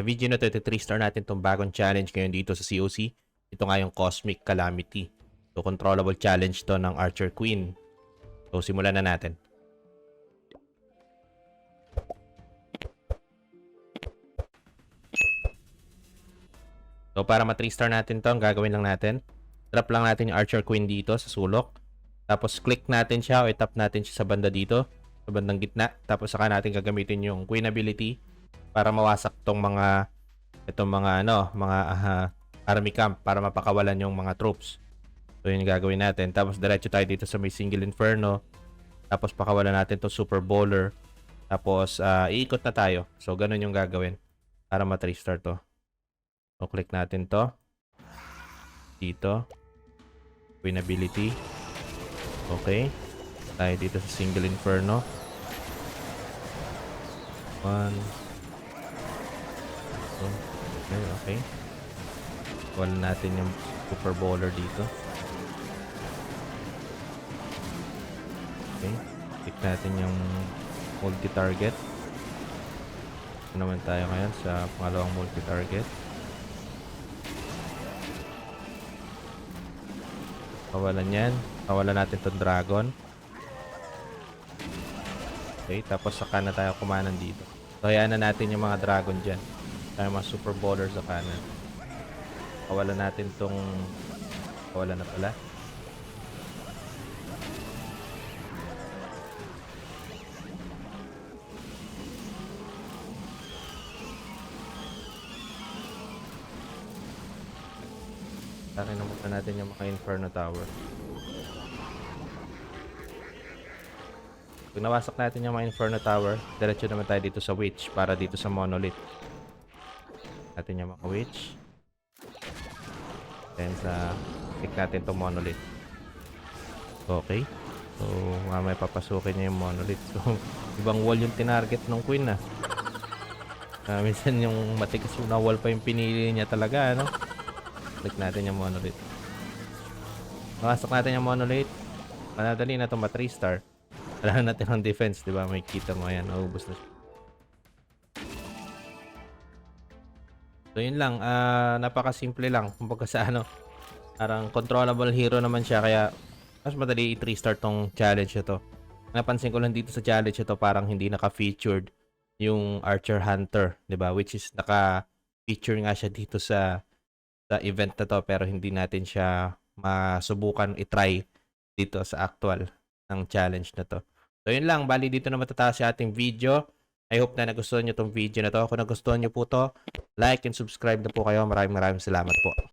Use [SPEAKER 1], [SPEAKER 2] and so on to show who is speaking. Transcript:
[SPEAKER 1] Sa video na to, ito 3 star natin itong bagong challenge ngayon dito sa COC. Ito nga yung Cosmic Calamity. So, controllable challenge to ng Archer Queen. So, simulan na natin. So, para ma 3 star natin to, ang gagawin lang natin, drop lang natin yung Archer Queen dito sa sulok. Tapos, click natin siya o itap natin siya sa banda dito, sa bandang gitna. Tapos, saka natin gagamitin yung Queen ability para mawasak tong mga itong mga ano, mga ah, army camp para mapakawalan yung mga troops. So, yun yung gagawin natin. Tapos, diretso tayo dito sa may single inferno. Tapos, pakawalan natin to super bowler. Tapos, ah, iikot na tayo. So, ganun yung gagawin para ma 3 star to. So, click natin to. Dito. Queen ability. Okay. Tayo dito sa single inferno. One. Two. Okay, okay. Wala natin yung super bowler dito. Okay. Click natin yung multi-target. Ito naman tayo ngayon sa pangalawang multi-target. Kawalan yan. Kawalan natin tong dragon. Okay, tapos saka na tayo kumanan dito. So, na natin yung mga dragon dyan. Tayo mga super bowlers sa kanan. Kawalan natin tong... Kawalan na pala. Akin na natin yung mga Inferno Tower. Pag nawasak natin yung mga Inferno Tower, diretso naman tayo dito sa Witch para dito sa Monolith. Natin yung mga Witch. Then sa click natin to Monolith. Okay. So, mamaya papasukin niya yung Monolith. So, ibang wall yung tinarget ng Queen na. Ah, minsan yung matigas na wall pa yung pinili niya talaga, ano? Click natin yung monolith. Nakasok natin yung monolith. Manadali na ito ma 3 star. Wala na natin ang defense, di ba? May kita mo yan. Naubos na siya. So yun lang. ah napaka-simple lang. Kumbaga sa ano. Parang controllable hero naman siya. Kaya mas madali i 3 star tong challenge ito. Napansin ko lang dito sa challenge ito parang hindi naka-featured yung Archer Hunter, 'di ba? Which is naka-feature nga siya dito sa sa event na to pero hindi natin siya masubukan i-try dito sa actual ng challenge na to. So yun lang, bali dito na matatapos yung ating video. I hope na nagustuhan nyo tong video na to. Kung nagustuhan nyo po to, like and subscribe na po kayo. Maraming maraming salamat po.